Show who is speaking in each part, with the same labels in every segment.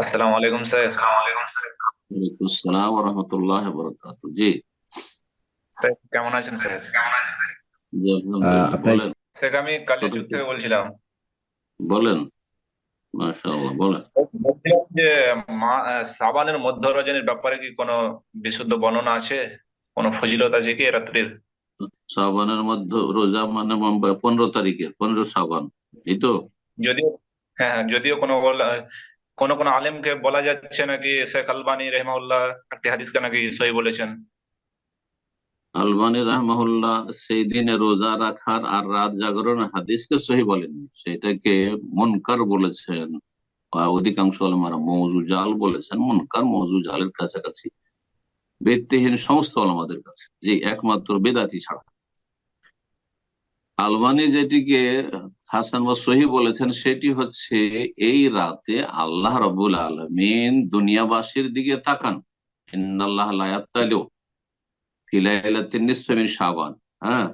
Speaker 1: আসসালামু আলাইকুম স্যার।
Speaker 2: ওয়ালাইকুম আসসালাম রহমতুল্লাহ বরকাত জি।
Speaker 1: স্যার কেমন আছেন স্যার?
Speaker 2: জি, আলহামদুলিল্লাহ
Speaker 1: স্যার আমি থেকে বলছিলাম।
Speaker 2: বলেন। মাশাআল্লাহ বলেন।
Speaker 1: বলছিলাম যে মা সাবানের মধ্য রজনীর ব্যাপারে কি কোনো বিশুদ্ধ বর্ণনা আছে? কোনো ফজিলত আছে কি রাত্রির?
Speaker 2: সাবানের মধ্যে রোজা মানে পনেরো তারিখে পনেরো শ্রাবণ এই তো?
Speaker 1: যদিও হ্যাঁ হ্যাঁ, যদিও কোনো বলা- কোনো কোনো আলেমকে বলা যাচ্ছে নাকি শেখ আলবানী রহমাউল্লাহ একটি হাদিসকে নাকি সহি বলেছেন?
Speaker 2: আলবানী রাহমাহুল্লাহ সেই দিনে রোজা রাখার আর রাত জাগরণের হাদিসকে সহি বলেননি। সেটাকে মনকার বলেছেন অধিকাংশ আলমারা মৌজু জাল বলেছেন। মনকার, মৌজু জালের কাছাকাছি। ভিত্তিহীন সমস্ত আলমাদের কাছে। যে একমাত্র বেদাতি ছাড়া। আলবানি যেটিকে হাসান বা সহি বলেছেন, সেটি হচ্ছে এই রাতে আল্লাহ রবুল আলমিন দুনিয়াবাসীর দিকে তাকান। ইন্নাল্লাহ লা ইয়াত্তালিউ ফি লাইলাতিন নিসফি মিন শাবান। হ্যাঁ।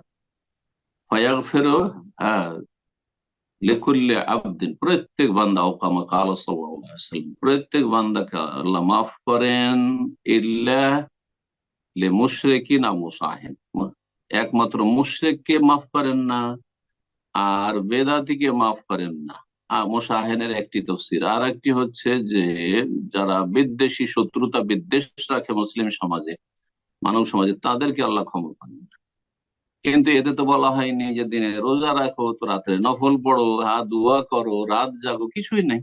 Speaker 2: হ্যাঁ প্রত্যেক বান্দা কাল প্রত্যেক বান্দাকে আল্লাহ মাফ করেন, ইল্লা লি মুসাহিন। একমাত্র মাফ করেন না। আর বেদাতিকে মাফ করেন না। মোশাহেনের একটি তফসির। আর একটি হচ্ছে যে যারা বিদ্বেষী শত্রুতা বিদ্বেষ রাখে মুসলিম সমাজে মানব সমাজে তাদেরকে আল্লাহ ক্ষমা করেন। কিন্তু এতে তো বলা হয়নি যে দিনে রোজা রাখো তো রাত্রে নফল পড়ো হা দুয়া করো রাত জাগো কিছুই নেই।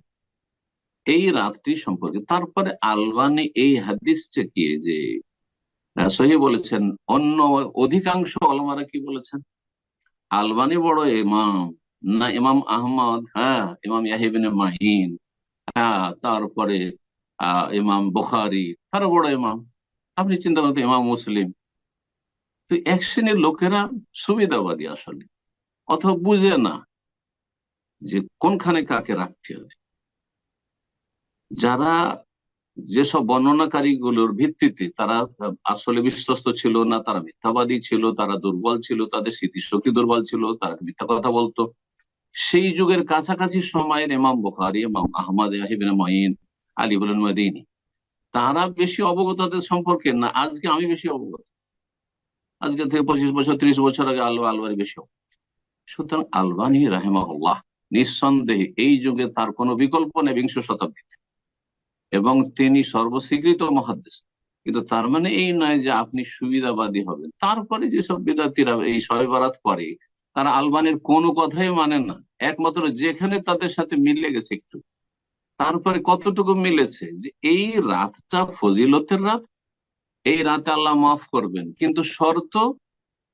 Speaker 2: এই রাতটি সম্পর্কে তারপরে আলবানি এই হাদিসটাকে যে আহ, সহি বলেছেন অন্য অধিকাংশ আলমারা কি বলেছেন? আলবানি বড় ইমাম, না ইমাম আহমদ হ্যাঁ ইমাম ইয়াহিবিন মাহিন হ্যাঁ তারপরে ইমাম বুখারি তারা বড় ইমাম। আপনি চিন্তা করতে ইমাম মুসলিম। তো এক শ্রেণির লোকেরা সুবিধাবাদী আসলে। অথবা বুঝে না যে কোনখানে কাকে রাখতে হবে। যারা যেসব বর্ণনাকারী গুলোর ভিত্তিতে তারা আসলে বিশ্বস্ত ছিল না, তারা মিথ্যাবাদী ছিল, তারা দুর্বল ছিল, তাদের স্মৃতিশক্তি দুর্বল ছিল, তারা মিথ্যা কথা বলতো। সেই যুগের কাছাকাছি সময়ের ইমাম বুখারি, ইমাম আহমদ আহিবিন মঈন মদিনী, তারা বেশি অবগত সম্পর্কে না, আজকে আমি বেশি অবগত। আজকে থেকে পঁচিশ বছর, ত্রিশ বছর আগে আলু আলবারি বেশি। সুতরাং আলবানি রাহেমাহুল্লাহ, নিঃসন্দেহে এই যুগে তার কোনো বিকল্প নেই বিংশ শতাব্দীতে। এবং তিনি সর্বস্বীকৃত মহাদ্দেশ। কিন্তু তার মানে এই নয় যে আপনি সুবিধাবাদী হবেন। তারপরে যেসব বিদ্যার্থীরা এই শবে বরাত করে তারা আলবানের কোনো কথাই মানে না। একমাত্র যেখানে তাদের সাথে মিলে গেছে একটু। তারপরে কতটুকু মিলেছে? যে এই রাতটা ফজিলতের রাত, এই রাতে আল্লাহ মাফ করবেন। কিন্তু শর্ত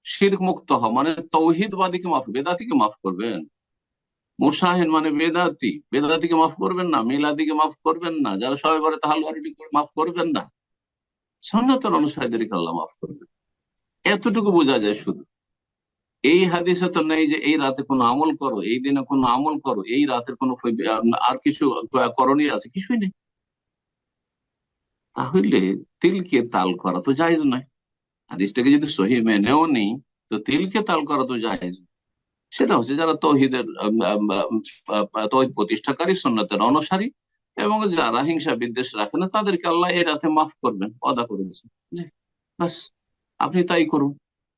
Speaker 2: শির মুক্ত হওয়া মানে তৌহিদবাদীকে মাফ, বেদাতিকে মাফ করবেন। মুসাহিন মানে বেদাতি। বেদাতিকে মাফ করবেন না, মিলাদিকে মাফ করবেন না, যারা সবাই বলে তাহলে মাফ করবেন না। সন্ন্যতের অনুসারীদেরকে আল্লাহ মাফ করবেন। এতটুকু বোঝা যায় শুধু। এই হাদিসে তো নেই যে এই রাতে কোনো আমল করো, এই দিনে কোনো আমল করো, এই রাতের কোনো আর কিছু করণীয় আছে? কিছুই নেই। তাহলে তিলকে তাল করা তো জায়েজ নয়। হাদিসটাকে যদি সহি মেনেও নেই, তো তিলকে তাল করা তো জায়েজ নয়। সেটা হচ্ছে যারা তৌহিদের তৌহিদ প্রতিষ্ঠাকারী সন্ন্যতের অনুসারী এবং যারা হিংসা বিদ্বেষ রাখে না, তাদেরকে আল্লাহ এই রাতে মাফ করবেন অদা করেছেন জি, বাস, আপনি তাই করুন।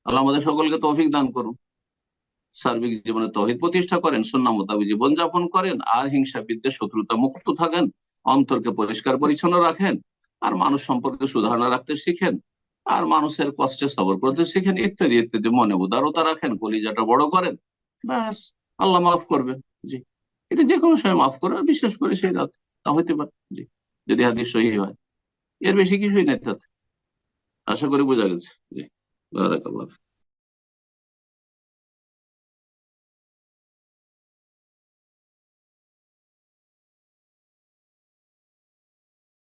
Speaker 2: আল্লাহ আমাদের সকলকে তৌফিক দান করুন। সার্বিক জীবনে তৌহিদ প্রতিষ্ঠা করেন সন্না মোতাবিক জীবনযাপন করেন, আর হিংসা, বিদ্বেষ, শত্রুতা মুক্ত থাকেন, অন্তরকে পরিষ্কার পরিচ্ছন্ন রাখেন, আর মানুষ সম্পর্কে সুধারণা রাখতে শিখেন, আর মানুষের কষ্টে সবর করতে শিখেন, ইত্যাদি ইত্যাদি। মনে উদারতা রাখেন, কলিজাটা বড় করেন ব্যাস, আল্লাহ মাফ করবেন, জি। এটা যে কোনো সময় মাফ করবে বিশ্বাস করে সেই রাত, তা হইতে পারে, জি। যদি হাদিস সহি হয়। এর বেশি কিছুই নেই তাতে। আশা করি বোঝা গেছে, জি। বারাকাল্লাহ।